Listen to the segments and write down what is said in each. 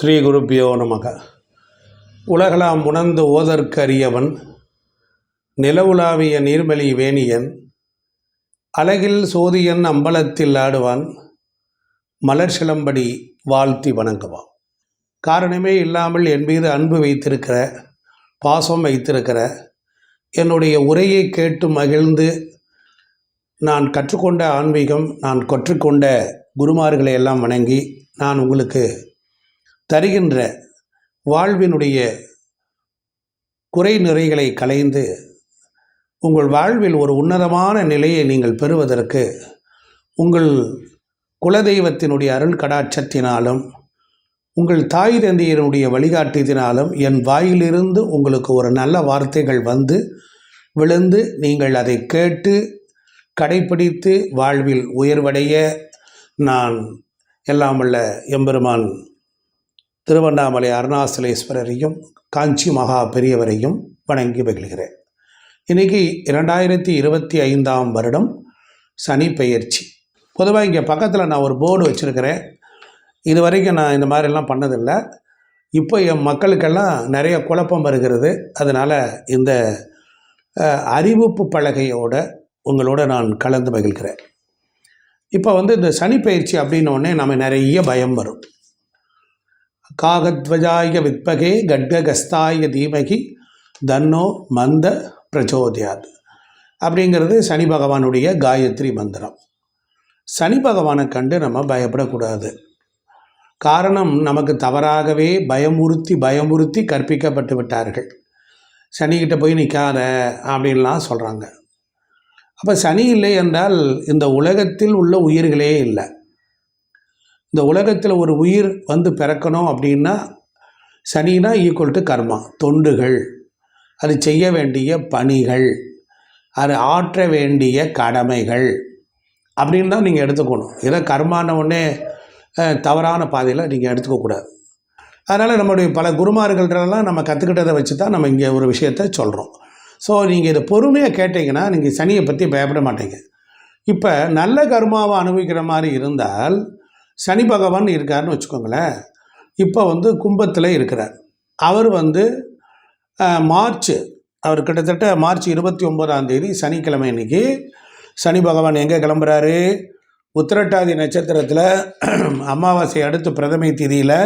ஸ்ரீ குருப்பியோ நமக. உலகலாம் உணர்ந்து ஓதற்கரியவன் நிலவுலாவிய நீர்மலி வேணியன் அழகில் சோதியன் அம்பலத்தில் ஆடுவான் மலர் சிலம்படி வாழ்த்தி வணங்குவான். காரணமே இல்லாமல் என் மீது அன்பு வைத்திருக்கிற பாசம் வைத்திருக்கிற என்னுடைய உரையை கேட்டு மகிழ்ந்து நான் கற்றுக்கொண்ட ஆன்மீகம் நான் கற்றுக்கொண்ட குருமார்களை எல்லாம் வணங்கி நான் உங்களுக்கு தருகின்ற வாழ்வினுடைய குறை நிறைகளை களைந்து உங்கள் வாழ்வில் ஒரு உன்னதமான நிலையை நீங்கள் பெறுவதற்கு உங்கள் குலதெய்வத்தினுடைய அருள் கடாட்சத்தினாலும் உங்கள் தாய் தந்தையினுடைய வழிகாட்டியதினாலும் என் வாயிலிருந்து உங்களுக்கு ஒரு நல்ல வார்த்தைகள் வந்து விழுந்து நீங்கள் அதை கேட்டு கடைப்பிடித்து வாழ்வில் உயர்வடைய நான் எல்லாம் எம்பெருமான் திருவண்ணாமலை அருணாசலேஸ்வரரையும் காஞ்சி மகா பெரியவரையும் வணங்கி மகிழ்கிறேன். இன்றைக்கி இரண்டாயிரத்தி இருபத்தி ஐந்தாம் வருடம் சனி பெயர்ச்சி. பொதுவாக இங்கே பக்கத்தில் நான் ஒரு போர்டு வச்சுருக்கிறேன். இது வரைக்கும் நான் இந்த மாதிரிலாம் பண்ணதில்லை. இப்போ என் மக்களுக்கெல்லாம் நிறைய குழப்பம் வருகிறது. அதனால் இந்த அறிவிப்பு பலகையோட உங்களோட நான் கலந்து மகிழ்கிறேன். இப்போ வந்து இந்த சனி பயிற்சி அப்படின்னோடனே நம்ம நிறைய பயம் வரும். காகத்வஜாய வித்பகே கட்ககஸ்தாய தீமகி தன்னோ மந்த பிரச்சோதயாத். அப்படிங்கிறது சனி பகவானுடைய காயத்ரி மந்திரம். சனி பகவானை கண்டு நம்ம பயப்படக்கூடாது. காரணம் நமக்கு தவறாகவே பயமுறுத்தி பயமுறுத்தி கற்பிக்கப்பட்டு விட்டார்கள். சனிக்கிட்ட போய் நிற்காத அப்படின்லாம் சொல்கிறாங்க அப்போ சனி இல்லை என்றால் இந்த உலகத்தில் உள்ள உயிர்களே இல்லை. இந்த உலகத்தில் ஒரு உயிர் வந்து பிறக்கணும் அப்படின்னா சனினா ஈக்குவல் டு கர்மா தொண்டுகள். அது செய்ய வேண்டிய பணிகள். அது ஆற்ற வேண்டிய கடமைகள். அப்படின்னு தான் நீங்கள் எடுத்துக்கணும். இதை கர்மான உடனே தவறான பாதையில் நீங்கள் எடுத்துக்கக்கூடாது அதனால் நம்மளுடைய பல குருமார்கள்ட்டெல்லாம் நம்ம கற்றுக்கிட்டதை வச்சு தான் நம்ம இங்கே ஒரு விஷயத்த சொல்கிறோம் ஸோ நீங்கள் இதை பொறுமையாக கேட்டிங்கன்னா நீங்கள் சனியை பற்றி பயப்பட மாட்டீங்க. இப்போ நல்ல கர்மாவை அனுபவிக்கிற மாதிரி இருந்தால் சனி பகவான் இருக்காருன்னு வச்சுக்கோங்களேன். இப்போ வந்து கும்பத்தில் இருக்கிறார். அவர் வந்து மார்ச் அவர் கிட்டத்தட்ட மார்ச் இருபத்தி ஒம்பதாம் தேதி சனிக்கிழமை இன்னைக்கு சனி பகவான் எங்கே கிளம்புறாரு? உத்திரட்டாதி நட்சத்திரத்தில் அமாவாசை அடுத்து பிரதமை திதியில்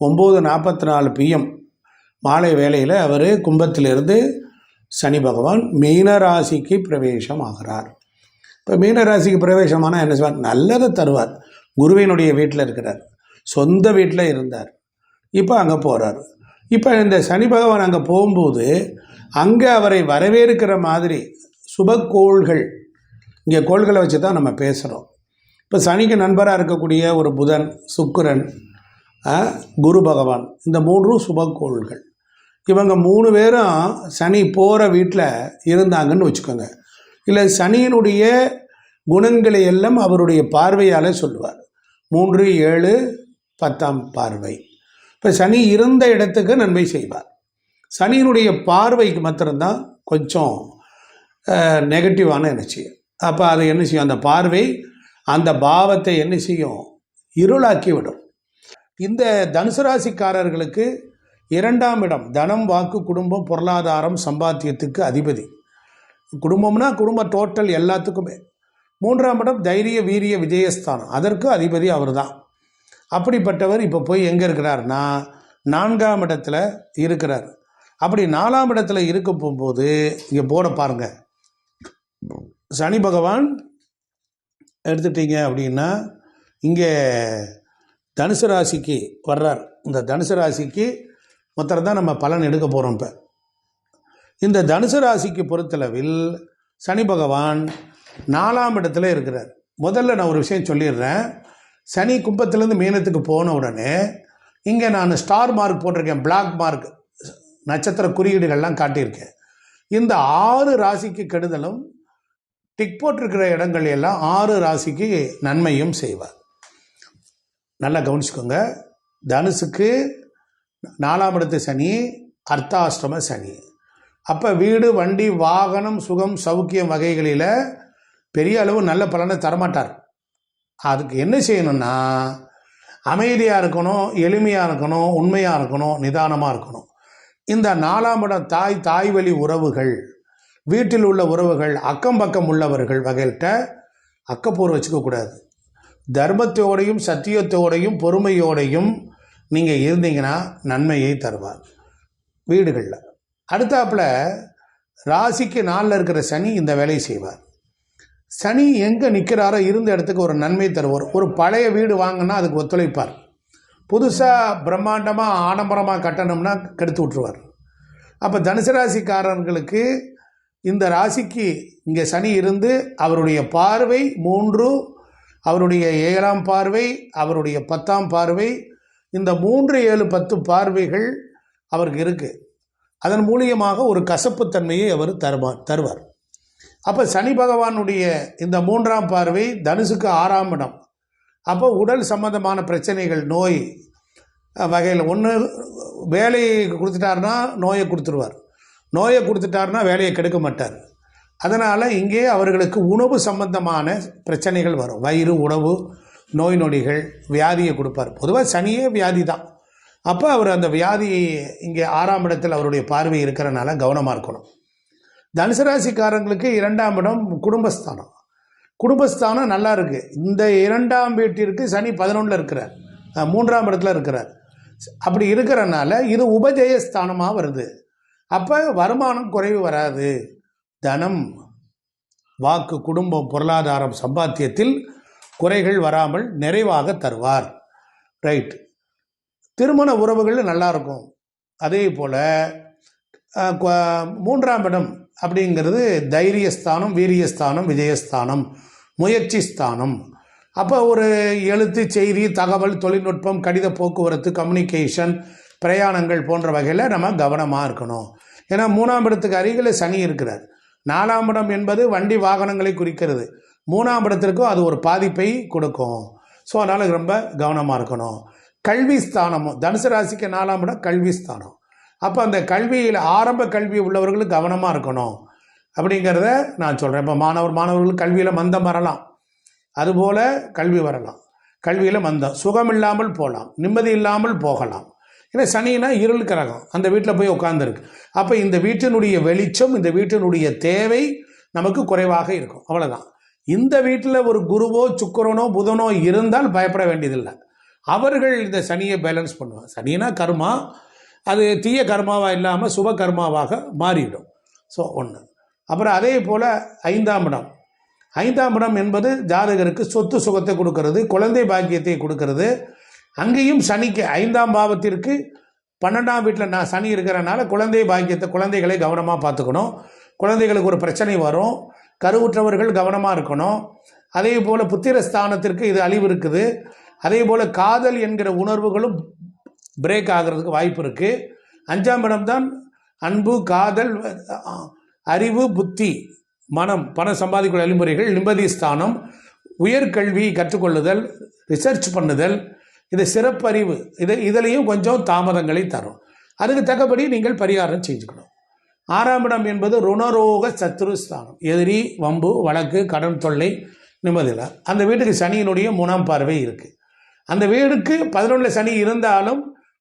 ஒம்பது நாற்பத்தி நாலு பிஎம் மாலை வேளையில் அவர் கும்பத்திலிருந்து சனி பகவான் மீனராசிக்கு பிரவேசம் ஆகிறார் இப்போ மீனராசிக்கு பிரவேசமானால் என்ன செய்வார் நல்லதை தருவார். குருவினுடைய வீட்டில் இருக்கிறார். சொந்த வீட்டில் இருந்தார். இப்போ அங்கே போகிறார் இப்போ இந்த சனி பகவான் அங்கே போகும்போது அங்கே அவரை வரவேற்கிற மாதிரி சுபக்கோள்கள் இங்கே கோள்களை வச்சு தான் நம்ம பேசுகிறோம். இப்போ சனிக்கு நண்பராக இருக்கக்கூடிய ஒரு புதன் சுக்கிரன் குரு பகவான் இந்த மூன்றும் சுபக்கோள்கள் இவங்க மூணு பேரும் சனி போகிற வீட்டில் இருந்தாங்கன்னு வச்சுக்கோங்க. இல்லை சனியினுடைய குணங்களை எல்லாம் அவருடைய பார்வையால் சொல்லுவார். மூன்று ஏழு பத்தாம் பார்வை. இப்போ சனி இருந்த இடத்துக்கு நன்மை செய்வார். சனியினுடைய பார்வைக்கு மாத்திரம்தான் கொஞ்சம் நெகட்டிவான எனர்ஜி அப்போ அதை என்ன செய்யும்? அந்த பார்வை அந்த பாவத்தை என்ன செய்யும்? இருளாக்கி விடும் இந்த தனுசு ராசிக்காரர்களுக்கு இரண்டாம் இடம் தனம் வாக்கு குடும்பம் பொருளாதாரம் சம்பாத்தியத்துக்கு அதிபதி. குடும்பம்னா குடும்ப டோட்டல் எல்லாத்துக்குமே. மூன்றாம் இடம் தைரிய வீரிய விஜயஸ்தானம். அதற்கு அதிபதி அவர் தான் அப்படிப்பட்டவர் இப்போ போய் எங்கே இருக்கிறார்னா நான்காம் இடத்துல இருக்கிறார். அப்படி நாலாம் இடத்துல இருக்க போகும்போது இங்கே போட பாருங்க. சனி பகவான் எடுத்துட்டீங்க அப்படின்னா இங்கே தனுசு ராசிக்கு வர்றார். இந்த தனுசு ராசிக்கு மொத்தம் தான் நம்ம பலன் எடுக்க போகிறோம் இப்போ. இந்த தனுசு ராசிக்கு பொறுத்தளவில் சனி பகவான் நாலாம் இடத்துல இருக்கிறார். முதல்ல நான் ஒரு விஷயம் சொல்லிடுறேன். சனி கும்பத்துலேருந்து மீனத்துக்கு போன உடனே இங்கே நான் ஸ்டார் மார்க் போட்டிருக்கேன் பிளாக் மார்க் நட்சத்திர குறியீடுகள்லாம் காட்டியிருக்கேன். இந்த ஆறு ராசிக்கு கெடுதலும் டிக் போட்டிருக்கிற இடங்கள் எல்லாம் ஆறு ராசிக்கு நன்மையும் செய்வார். நல்லா கவனிச்சுக்கோங்க. தனுசுக்கு நாலாம் இடத்து சனி அர்த்தாஷ்டம சனி. அப்போ வீடு வண்டி வாகனம் சுகம் சௌக்கியம் வகைகளில் பெரிய அளவு நல்ல பலனை தரமாட்டார். அதுக்கு என்ன செய்யணும்னா அமைதியாக இருக்கணும் எளிமையாக இருக்கணும் உண்மையாக இருக்கணும் நிதானமாக இருக்கணும். இந்த நாலாம் இடம் தாய் தாய் வழி உறவுகள் வீட்டில் உள்ள உறவுகள் அக்கம் பக்கம் உள்ளவர்கள் வகையிட்ட அக்கப்போர் வச்சுக்கக்கூடாது தர்மத்தோடையும் சத்தியத்தோடையும் பொறுமையோடையும் நீங்கள் இருந்தீங்கன்னா நன்மையை தருவார். வீடுகளில். அடுத்தாப்புல ராசிக்கு நாளில் இருக்கிற சனி இந்த வேலையை செய்வார். சனி எங்கே நிற்கிறாரோ இருந்த இடத்துக்கு ஒரு நன்மை தருவார். ஒரு பழைய வீடு வாங்கினா அதுக்கு ஒத்துழைப்பார். புதுசாக பிரம்மாண்டமாக ஆடம்பரமாக கட்டணும்னா கெடுத்து விட்ருவார் அப்போ தனுசு ராசிக்காரர்களுக்கு இந்த ராசிக்கு இங்கே சனி இருந்து அவருடைய பார்வை மூன்று அவருடைய ஏழாம் பார்வை அவருடைய பத்தாம் பார்வை இந்த மூன்று ஏழு பத்து பார்வைகள் அவருக்கு இருக்குது அதன் மூலியமாக ஒரு கசப்புத்தன்மையை அவர் தருவார் தருவார். அப்போ சனி பகவானுடைய இந்த மூன்றாம் பார்வை தனுசுக்கு ஆறாம் இடம். அப்போ உடல் சம்பந்தமான பிரச்சனைகள் நோய் வகையில் ஒன்று வேலையை கொடுத்துட்டாருன்னா நோயை கொடுத்துருவார். நோயை கொடுத்துட்டாருன்னா வேலையை கெடுக்க மாட்டார். அதனால் இங்கே அவர்களுக்கு உணவு சம்பந்தமான பிரச்சனைகள் வரும். வயிறு உணவு நோய் நொடிகள் வியாதியை கொடுப்பார். பொதுவாக சனியே வியாதி தான். அப்போ அவர் அந்த வியாதி இங்கே ஆறாம் இடத்தில் அவருடைய பார்வை இருக்கிறனால கவனமாக இருக்கணும். தனுசு ராசிக்காரங்களுக்கு இரண்டாம் இடம் குடும்பஸ்தானம். குடும்பஸ்தானம் நல்லா இருக்குது இந்த இரண்டாம் வீட்டிற்கு சனி பதினொன்றில் இருக்கிறார். மூன்றாம் இடத்துல இருக்கிறார். அப்படி இருக்கிறனால இது உபஜயஸ்தானமாக வருது. அப்போ வருமானம் குறைவு வராது. தனம் வாக்கு குடும்பம் பொருளாதாரம் சம்பாத்தியத்தில் குறைகள் வராமல் நிறைவாக தருவார். ரைட். திருமண உறவுகள் நல்லா இருக்கும். அதே போல் மூன்றாம் இடம் அப்படிங்கிறது தைரியஸ்தானம் வீரியஸ்தானம் விஜயஸ்தானம் முயற்சி ஸ்தானம் அப்போ ஒரு எழுத்து செய்தி தகவல் தொழில்நுட்பம் கடித போக்குவரத்து கம்யூனிகேஷன் பிரயாணங்கள் போன்ற வகையில் நம்ம கவனமாக இருக்கணும். ஏன்னா மூணாம் இடத்துக்கு அருகில் சனி இருக்கிறார். நாலாம் இடம் என்பது வண்டி வாகனங்களை குறிக்கிறது. மூணாம் இடத்திற்கும் அது ஒரு பாதிப்பை கொடுக்கும். ஸோ அதனால் ரொம்ப கவனமாக இருக்கணும். கல்வி ஸ்தானமும் தனுசு ராசிக்கு நாலாம் இடம் கல்வி ஸ்தானம் அப்போ அந்த கல்வியில் ஆரம்ப கல்வி உள்ளவர்களுக்கு கவனமாக இருக்கணும். அப்படிங்கிறத நான் சொல்கிறேன் இப்போ மாணவர் மாணவர்கள் கல்வியில் மந்தம் வரலாம். அதுபோல் கல்வி வரலாம். கல்வியில் மந்தம். சுகம் இல்லாமல் போகலாம். நிம்மதி இல்லாமல் போகலாம். ஏன்னா சனினா இருள் கிரகம் அந்த வீட்டில் போய் உட்காந்துருக்கு அப்போ இந்த வீட்டினுடைய வெளிச்சம் இந்த வீட்டினுடைய தேவை நமக்கு குறைவாக இருக்கும். அவ்வளோதான் இந்த வீட்டில் ஒரு குருவோ சுக்கரனோ புதனோ இருந்தால் பயப்பட வேண்டியதில்லை. அவர்கள் இந்த சனியை பேலன்ஸ் பண்ணுவாங்க. சனினா கர்மா அது தீய கர்மாவாக இல்லாமல் சுப கர்மாவாக மாறிவிடும். ஸோ ஒன்று அப்புறம் அதே போல் ஐந்தாம் இடம். ஐந்தாம் இடம் என்பது ஜாதகருக்கு சொத்து சுகத்தை கொடுக்கறது குழந்தை பாக்கியத்தை கொடுக்கறது. அங்கேயும் சனிக்கு ஐந்தாம் பாவத்திற்கு பன்னெண்டாம் வீட்டில் நான் சனி இருக்கிறனால குழந்தை பாக்கியத்தை குழந்தைகளை கவனமாக பார்த்துக்கணும். குழந்தைகளுக்கு ஒரு பிரச்சனை வரும். கருவுற்றவர்கள் கவனமாக இருக்கணும். அதே போல் புத்திர ஸ்தானத்திற்கு இது அழிவு இருக்குது. அதே போல் காதல் என்கிற உணர்வுகளும் பிரேக் ஆகிறதுக்கு வாய்ப்பு இருக்குது அஞ்சாம் இடம் தான் அன்பு காதல் அறிவு புத்தி மனம் பணம் சம்பாதிக்கும் வழிமுறைகள் நிம்மதி ஸ்தானம் உயர்கல்வி கற்றுக்கொள்ளுதல் ரிசர்ச் பண்ணுதல் இது சிறப்பறிவு. இது இதுலேயும் கொஞ்சம் தாமதங்களை தரும். அதுக்கு தக்கபடி நீங்கள் பரிகாரம் செஞ்சுக்கணும். ஆறாம் இடம் என்பது ருணரோக சத்ரு ஸ்தானம். எதிரி வம்பு வழக்கு கடன் தொல்லை நிம்மதியில் அந்த வீட்டுக்கு சனியினுடைய மூணாம் பார்வை இருக்குது அந்த வீடுக்கு பதினொன்றில் சனி இருந்தாலும்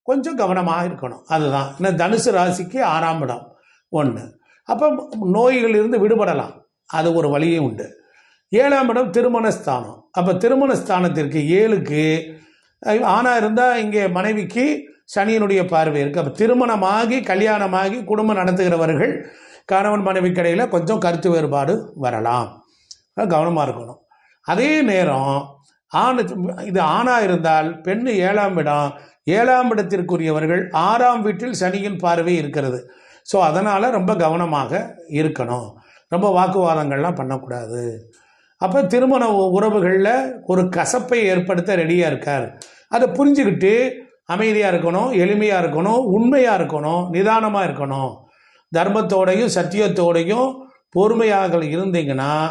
கொஞ்சம் கவனமாக இருக்கணும். அதுதான். ஏன்னா தனுசு ராசிக்கு ஆறாம் இடம். ஒன்று அப்போ நோய்களிலிருந்து விடுபடலாம். அது ஒரு வழியும் உண்டு. ஏழாம் இடம் திருமணஸ்தானம். அப்போ திருமணஸ்தானத்திற்கு ஏழுக்கு ஆணாக இருந்தால் இங்கே மனைவிக்கு சனியினுடைய பார்வை இருக்குது அப்போ திருமணமாகி கல்யாணமாகி குடும்பம் நடத்துகிறவர்கள் கணவன் மனைவி கடையில் கொஞ்சம் கருத்து வேறுபாடு வரலாம். கவனமாக இருக்கணும். அதே நேரம் ஆண் இது ஆணாக இருந்தால் பெண் ஏழாம் இடம். ஏழாம் இடத்திற்குரியவர்கள் ஆறாம் வீட்டில் சனியின் பார்வை இருக்கிறது. ஸோ அதனால் ரொம்ப கவனமாக இருக்கணும். ரொம்ப வாக்குவாதங்கள்லாம் பண்ணக்கூடாது. அப்போ திருமண உ- உறவுகளில் ஒரு கசப்பை ஏற்படுத்த ரெடியாக இருக்கார். அதை புரிஞ்சுக்கிட்டு அமைதியாக இருக்கணும் எளிமையாக இருக்கணும் உண்மையாக இருக்கணும் நிதானமாக இருக்கணும். தர்மத்தோடையும் சத்தியத்தோடையும் பொறுமையாக இருந்தீங்கன்னா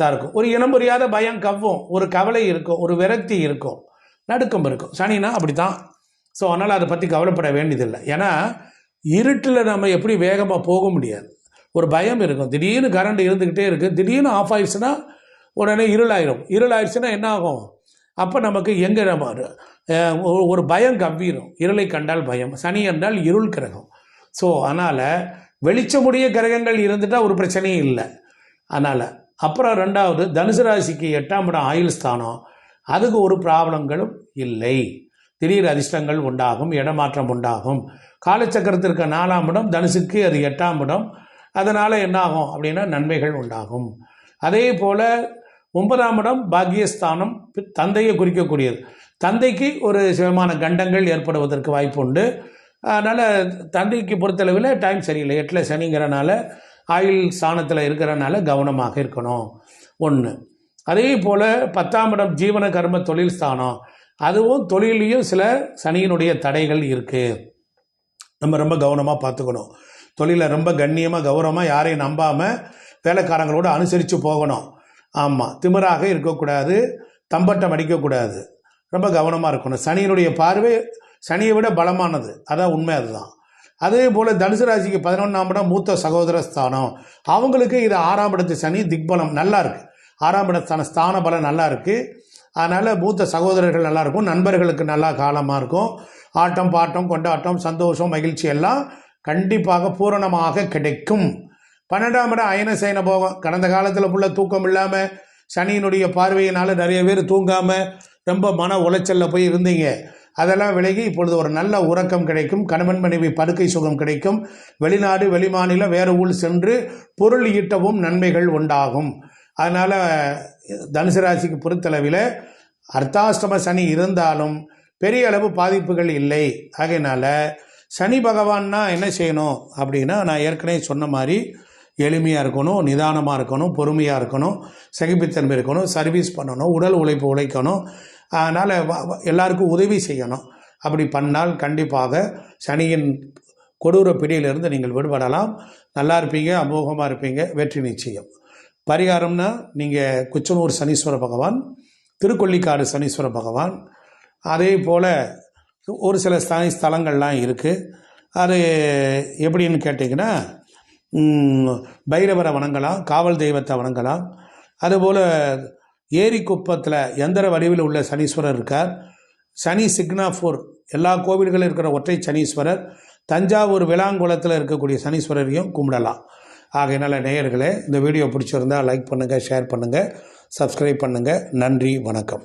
தான் இருக்கும். ஒரு இனம் புரியாத பயம் கவ்வும் ஒரு கவலை இருக்கும் ஒரு விரக்தி இருக்கும். நடுக்கம் இருக்கும். சனினா அப்படி தான் ஸோ அதனால் அதை பற்றி கவலைப்பட வேண்டியதில்லை. ஏன்னா இருட்டில் நம்ம எப்படி வேகமாக போக முடியாது? ஒரு பயம் இருக்கும். திடீர்னு கரண்ட் இருந்துக்கிட்டே இருக்குது திடீர்னு ஆஃப் ஆயிடுச்சுன்னா உடனே இருளாயிரும். இருளாயிடுச்சுன்னா என்ன ஆகும்? அப்போ நமக்கு எங்கே நம்ம ஒரு- பயம் கவ்விரும். இருளை கண்டால் பயம். சனி என்றால் இருள் கிரகம். ஸோ அதனால் வெளிச்சமுடைய கிரகங்கள் இருந்துட்டால் ஒரு பிரச்சனையும் இல்லை. அதனால் அப்புறம் ரெண்டாவது தனுசு ராசிக்கு எட்டாம் இடம் ஆயுள் ஸ்தானம். அதுக்கு ஒரு ப்ராப்ளங்களும் இல்லை. திடீர் அதிர்ஷ்டங்கள் உண்டாகும் இடமாற்றம் உண்டாகும். காலச்சக்கரத்திற்கு நாலாம் இடம் தனுசுக்கு அது எட்டாம் இடம். அதனால் என்னாகும் அப்படின்னா நன்மைகள் உண்டாகும். அதே போல் ஒன்பதாம் இடம் பாக்கியஸ்தானம் தந்தையை குறிக்கக்கூடியது. தந்தைக்கு ஒரு சிவமான கண்டங்கள் ஏற்படுவதற்கு வாய்ப்பு உண்டு அதனால் தந்தைக்கு பொறுத்தளவில் டைம் சரியில்லை. எட்டில் சனிங்கிறனால ஆயுள் ஸ்தானத்தில் இருக்கிறனால கவனமாக இருக்கணும். ஒன்று அதே போல் பத்தாம் இடம் ஜீவன கர்ம தொழில் ஸ்தானம். அதுவும் தொழிலையும் சில சனியினுடைய தடைகள் இருக்குது நம்ம ரொம்ப கவனமாக பார்த்துக்கணும். தொழிலை ரொம்ப கண்ணியமாக கௌரவமாக யாரையும் நம்பாமல் வேலைக்காரங்களோடு அனுசரித்து போகணும். ஆமாம் திமிராக இருக்கக்கூடாது. தம்பட்டம் அடிக்கக்கூடாது. ரொம்ப கவனமாக இருக்கணும். சனியினுடைய பார்வை சனியை விட பலமானது. அதான் உண்மை அதுதான். அதே போல் தனுசு ராசிக்கு பதினொன்றாம் இடம் மூத்த சகோதர ஸ்தானம். அவங்களுக்கு இது ஆறாம் இடத்து சனி திக்பலம் நல்லா இருக்கு. ஆறாம் இடத்தான ஸ்தான பலம் நல்லா இருக்கு. அதனால் மூத்த சகோதரர்கள் நல்லா இருக்கும். நண்பர்களுக்கு நல்லா காலமாக இருக்கும். ஆட்டம் பாட்டம் கொண்டாட்டம் சந்தோஷம் மகிழ்ச்சி எல்லாம் கண்டிப்பாக பூரணமாக கிடைக்கும். பன்னெண்டாம் இடம் அயன சைன போகம். கடந்த காலத்தில் ஃபுல்லாக தூக்கம் இல்லாமல் சனியினுடைய பார்வையினால் நிறைய பேர் தூங்காமல் ரொம்ப மன உளைச்சலில் போய் இருந்தீங்க. அதெல்லாம் விலகி இப்பொழுது ஒரு நல்ல உறக்கம் கிடைக்கும். கணவன் மனைவி படுக்கை சுகம் கிடைக்கும். வெளிநாடு வெளிமாநிலம் வேறு ஊர் சென்று பொருள் ஈட்டவும் நன்மைகள் உண்டாகும். அதனால் தனுசு ராசிக்கு பொறுத்தளவில் அர்த்தாஷ்டம சனி இருந்தாலும் பெரிய அளவு பாதிப்புகள் இல்லை. ஆகையினால சனி பகவான்னா என்ன செய்யணும் அப்படின்னா நான் ஏற்கனவே சொன்ன மாதிரி எளிமையாக இருக்கணும் நிதானமாக இருக்கணும் பொறுமையாக இருக்கணும் சகிப்புத்தன்மை இருக்கணும் சர்வீஸ் பண்ணணும் உடல் உழைப்பு உழைக்கணும். அதனால் எல்லாருக்கும் உதவி செய்யணும். அப்படி பண்ணால் கண்டிப்பாக சனியின் கொடூர பிடியிலிருந்து நீங்கள் விடுபடலாம். நல்லா இருப்பீங்க அமோகமாக இருப்பீங்க வெற்றி நிச்சயம். பரிகாரம்னா நீங்கள் குச்சனூர் சனீஸ்வர பகவான் திருக்கொள்ளிக்காடு சனீஸ்வர பகவான். அதே போல் ஒரு சில ஸ்தானி ஸ்தலங்கள்லாம் இருக்குது அது எப்படின்னு கேட்டிங்கன்னா பைரவரை வணங்கலாம் காவல் தெய்வத்தை வணங்கலாம். அதுபோல் ஏரி குப்பத்தில் எந்திர வடிவில் உள்ள சனீஸ்வரர் இருக்கார். சனி சிக்னாஃபூர் எல்லா கோவில்களும் இருக்கிற ஒற்றை சனீஸ்வரர். தஞ்சாவூர் விளாங்குளத்தில் இருக்கக்கூடிய சனீஸ்வரரையும் கும்பிடலாம். ஆகையினால் நேயர்களே இந்த வீடியோ பிடிச்சிருந்தா லைக் பண்ணுங்கள் ஷேர் பண்ணுங்கள் சப்ஸ்கிரைப் பண்ணுங்கள் நன்றி வணக்கம்.